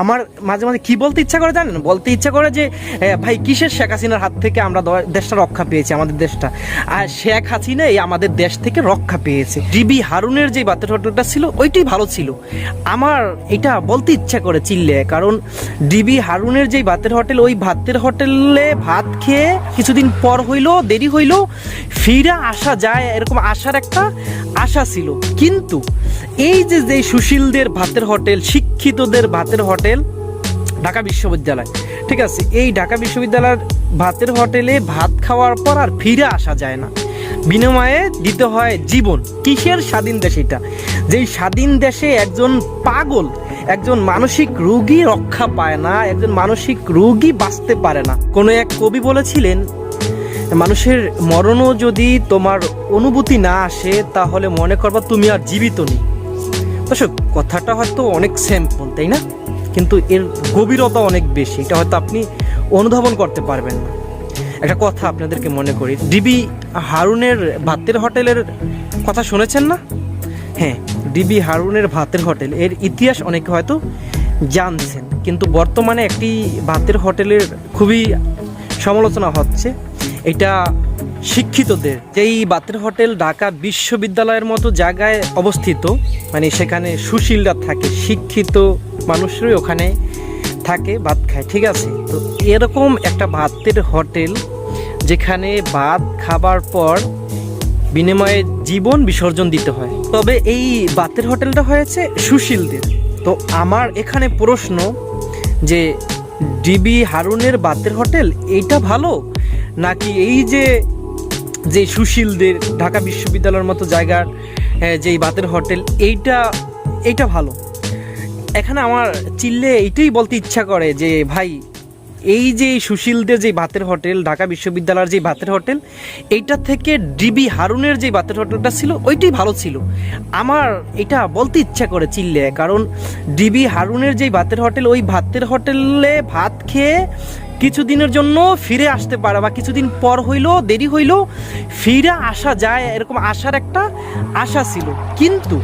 আমার মাঝে মাঝে কি বলতে ইচ্ছা করে জানেন? বলতে ইচ্ছা করে যে ভাই, কিসের শেখ হাসিনার হাত থেকে আমরা দেশটা রক্ষা পেয়েছি, আমাদের দেশটা? আর শেখ হাসিনা এই আমাদের দেশ থেকে রক্ষা পেয়েছে। ডিবি হারুনের যে হোটেলটা ছিল, ওইটাই ভালো ছিল। আমার এটা বলতে ইচ্ছা করে চিল্লে, কারণ ডিবি হারুনের যে ভাতের হোটেল, ওই ভাতের হোটেলে ভাত খেয়ে কিছুদিন পর হইল, দেরি হইল, ফিরে আসা যায়, এরকম আসার একটা আশা ছিল। কিন্তু এই যে যে সুশীলদের ভাতের হোটেল, শিক্ষিতদের ভাতের হোটেল ঢাকা বিশ্ববিদ্যালয়। ঠিক আছে, এই ঢাকা বিশ্ববিদ্যালয়ের ভাতের হোটেলে ভাত খাওয়ার পর আর ফিরে আসা যায় না। বিনিময়ে দিতে হয় জীবন। কিসের স্বাধীন দেশ এটা? যেই স্বাধীন দেশে একজন পাগল, একজন মানসিক রোগী রক্ষা পায় না, একজন মানসিক রোগী বাঁচতে পারে না। কোনো এক কবি বলেছিলেন, মানুষের মরণও যদি তোমার অনুভূতি না আসে, তাহলে মনে করবা তুমি আর জীবিত নেই। দর্শক, কথাটা হয়তো অনেক সিম্পল তাই না? কিন্তু এর গভীরতা অনেক বেশি। এটা হয়তো আপনি অনুধাবন করতে পারবেন না। একটা কথা আপনাদেরকে মনে করি, ডিবি হারুনের ভাতের হোটেলের কথা শুনেছেন না? হ্যাঁ ডিবি হারুনের ভাতের হোটেল, এর ইতিহাস অনেকে হয়তো জানছেন, কিন্তু বর্তমানে একটি ভাতের হোটেলের খুবই সমালোচনা হচ্ছে। এটা শিক্ষিতদের। যেই বাতের হোটেল ঢাকা বিশ্ববিদ্যালয়ের মতো জায়গায় অবস্থিত মানে সেখানে সুশীলরা থাকে, শিক্ষিত মানুষরাই ওখানে থাকে, ভাত খায়, ঠিক আছে? তো এরকম একটা ভাতের হোটেল যেখানে ভাত খাবার পর বিনিময়ে জীবন বিসর্জন দিতে হয়। তবে এই বাতের হোটেলটা হয়েছে সুশীলদের। তো আমার এখানে প্রশ্ন যে ডিবি হারুনের বাতের হোটেল এইটা ভালো? নাকি এই যে যে সুশীলদের ঢাকা বিশ্ববিদ্যালয়ের মতো জায়গার আহ, যেই বাতের হোটেল এইটা এইটা ভালো। এখানে আমার চিল্লে এইটাই বলতে ইচ্ছা করে যে ভাই এই যে সুশীলদের যে ভাতের হোটেল ঢাকা বিশ্ববিদ্যালয়ের যে ভাতের হোটেল এইটা থেকে ডিবি হারুনের যে ভাতের হোটেলটা ছিল ওইটাই ভালো ছিল। আমার এটা বলতে ইচ্ছা করে চিল্লে কারণ ডিবি হারুনের যে ভাতের হোটেল ওই ভাতের হোটেলে ভাত খেয়ে কিছুদিনের জন্য ফিরে আসতে পারে বা কিছুদিন পর হইল, দেরি হইল, ফিরে আসা যায় এরকম আসার একটা আশা ছিল। কিন্তু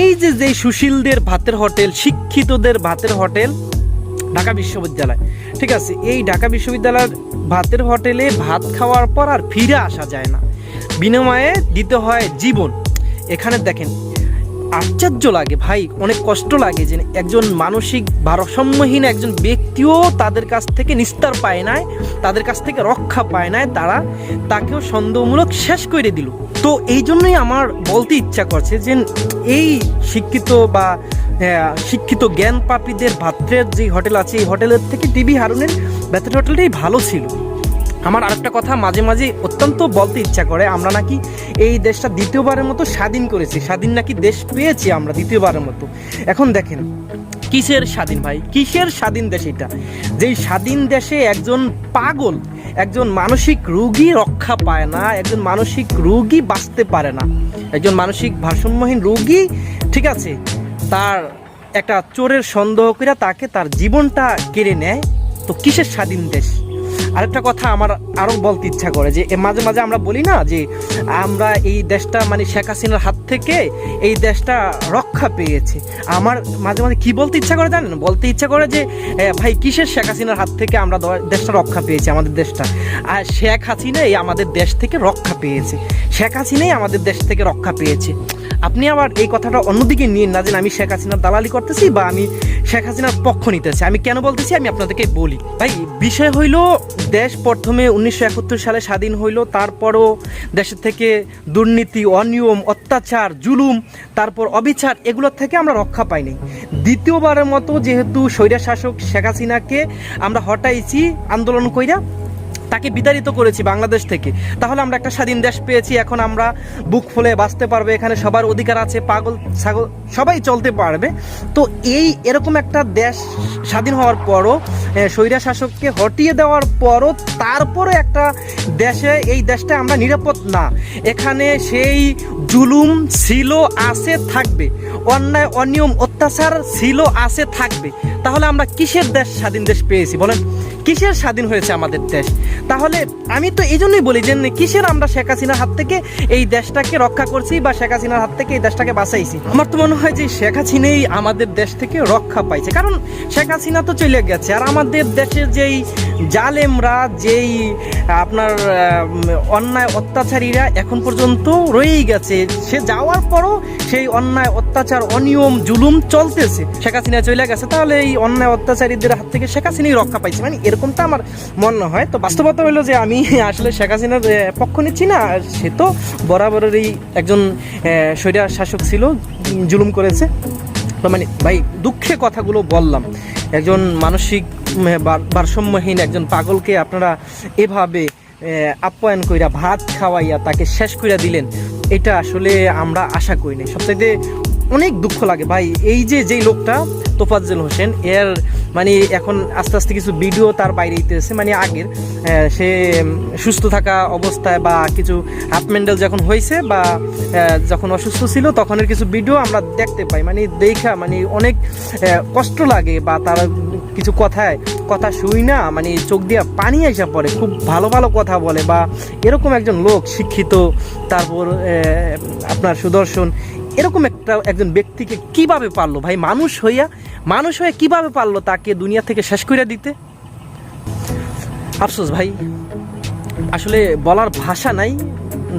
এই যে যে সুশীলদের ভাতের হোটেল, শিক্ষিতদের ভাতের হোটেল, ঢাকা বিশ্ববিদ্যালয়, ঠিক আছে, এই ঢাকা বিশ্ববিদ্যালয়ের ভাতের হোটেলে ভাত খাওয়ার পর আর ফিরে আসা যায় না। বিনিময়ে দিতে হয় জীবন। এখানে দেখেন আশ্চর্য লাগে ভাই, অনেক কষ্ট লাগে যে একজন মানসিক ভারসাম্যহীন একজন ব্যক্তিও তাদের কাছ থেকে নিস্তার পায় নাই, তাদের কাছ থেকে রক্ষা পায় নাই, তারা তাকেও সন্দেহমূলক শেষ করে দিল। তো এই জন্যই আমার বলতে ইচ্ছা করছে যে এই শিক্ষিত বা শিক্ষিত জ্ঞান পাপীদের ভাত্রের যে হোটেল আছে, এই হোটেলের থেকে টিভি হারুনের বেতন হোটেলটাই ভালো ছিল। আমার আরেকটা কথা, মাঝে মাঝে অত্যন্ত বলতে ইচ্ছা করে, আমরা নাকি এই দেশটা দ্বিতীয়বারের মতো স্বাধীন করেছি। স্বাধীন নাকি দেশ পেয়েছি আমরা দ্বিতীয়বারের মতো। এখন দেখেন, কিসের স্বাধীন ভাই? কিসের স্বাধীন দেশ এটা? যেই স্বাধীন দেশে একজন পাগল, একজন মানসিক রুগী রক্ষা পায় না, একজন মানসিক রুগী বাঁচতে পারে না। একজন মানসিক ভারসাম্যহীন রোগী, ঠিক আছে, তার একটা চোরের সন্দেহ করে তাকে তার জীবনটা কেড়ে নেয়। তো কিসের স্বাধীন দেশ? আরেকটা কথা আমার আরও বলতে ইচ্ছা করে যে মাঝে মাঝে আমরা বলি না যে, আমরা এই দেশটা মানে শেখ হাসিনার হাত থেকে এই দেশটা রক্ষা পেয়েছে। আমার মাঝে মাঝে কি বলতে ইচ্ছা করে জানেন? বলতে ইচ্ছা করে যে ভাই, কিসের শেখ হাসিনার হাত থেকে আমরা দেশটা রক্ষা পেয়েছি, আমাদের দেশটা? আর শেখ হাসিনাই আমাদের দেশ থেকে রক্ষা পেয়েছে। শেখ হাসিনাই আমাদের দেশ থেকে রক্ষা পেয়েছে। আপনি আবার এই কথাটা অন্যদিকে নিয়ে না যে আমি শেখ হাসিনার দালালি করতেছি বা আমি শেখ হাসিনার পক্ষ নিতেছি। আমি কেন বলতেছি আমি আপনাদেরকে বলি। ভাই, বিষয় হইল দেশ প্রথমে উনিশশো একাত্তর সালে স্বাধীন হইল, তারপরও দেশের থেকে দুর্নীতি, অনিয়ম, অত্যাচার, জুলুম, তারপর অবিচার এগুলোর থেকে আমরা রক্ষা পাইনি। দ্বিতীয়বারের মতো যেহেতু স্বৈরা শাসক শেখ হাসিনাকে আমরা হটাইছি আন্দোলন কইরা তাকে বিতাড়িত করেছি বাংলাদেশ থেকে। তাহলে আমরা একটা স্বাধীন দেশ পেয়েছি, এখন আমরা বুক ফুলে বাঁচতে পারবে, এখানে সবার অধিকার আছে, পাগল, ছাগল, সবাই চলতে পারবে। তো এই এরকম একটা দেশ স্বাধীন হওয়ার পরও স্বৈরা শাসককে হটিয়ে দেওয়ার পরও তারপরে একটা দেশে, এই দেশটা আমরা নিরাপদ না। এখানে সেই জুলুম ছিল, আছে, থাকবে। অন্যায়, অনিয়ম, অত্যাচার ছিল, আছে, থাকবে। তাহলে আমরা কিসের দেশ স্বাধীন দেশ পেয়েছি, বলেন? কিসের স্বাধীন হয়েছে আমাদের দেশ? তাহলে আমি তো এই জন্যই বলি যে কিসের আমরা শেখ হাসিনার হাত থেকে এই দেশটাকে রক্ষা করছি বা শেখ হাসিনার হাত থেকে এই দেশটাকে বাঁচাইছি? আমার তো মনে হয় যে শেখ হাসিনাই আমাদের দেশ থেকে রক্ষা পাইছে। কারণ শেখ হাসিনা তো চলে গেছে, আর আমাদের দেশের যেই জালেমরা, যেই, আপনার অন্যায় অত্যাচারীরা এখন পর্যন্ত রয়েই গেছে। সে যাওয়ার পরও সেই অন্যায় অত্যাচার, অনিয়ম, জুলুম চলতেছে। শেখ হাসিনা চলে গেছে, তাহলে এই অন্যায় অত্যাচারীদের হাত থেকে শেখ হাসিনাই রক্ষা পাইছে। মানে এরকমটা আমার মনে হয়। তো বাস্তবতা হলো যে আমি আসলে শেখ হাসিনার পক্ষ নিচ্ছি না সে তো বরাবরেরই একজন স্বৈরা শাসক ছিল জুলুম করেছে। তো মানে ভাই, দুঃখে কথাগুলো বললাম। একজন মানসিক ভারসাম্যহীন একজন পাগলকে আপনারা এভাবে আপ্যায়ন কইরা ভাত খাওয়াইয়া তাকে শেষ কইরা দিলেন, এটা আসলে আমরা আশা করি নাই। সবচাইতে অনেক দুঃখ লাগে। ভাই, এই যে, যেই লোকটা তোফাজ্জল হোসেন, এর মানে এখন আস্তে আস্তে কিছু ভিডিও তার বাইরে দিতেছে মানে আগের সে সুস্থ থাকা অবস্থায় বা কিছু হাফ মেন্ডেল যখন হয়েছে বা যখন অসুস্থ ছিল, তখনের কিছু ভিডিও আমরা দেখতে পাই। মানে দেখা মানে অনেক কষ্ট লাগে বা তার কিছু কথায়, কথা শুই না মানে চোখ দিয়ে পানি এসে পড়ে, খুব ভালো ভালো কথা বলে বা এরকম একজন লোক শিক্ষিত, তারপর আপনার সুদর্শন, এরকম একটা, একজন ব্যক্তিকে কীভাবে পারল? ভাই, মানুষ হইয়া মানুষ হয়ে কীভাবে পারল তাকে দুনিয়া থেকে শেষ করে দিতে? আফসোস ভাই, আসলে বলার ভাষা নাই,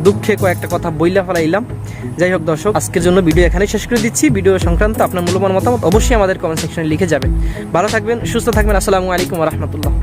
দুঃখে কয়েকটা কথা বইলা ফেলাইলাম। যাই হোক দর্শক, আজকের জন্য ভিডিও এখানে শেষ করে দিচ্ছি। ভিডিও সংক্রান্ত আপনার মূল্যবান মতামত অবশ্যই আমাদের কমেন্ট সেকশনে লিখে যাবেন ভালো থাকবেন, সুস্থ থাকবেন, আসসালামু আলাইকুম রহমতুল্লাহ।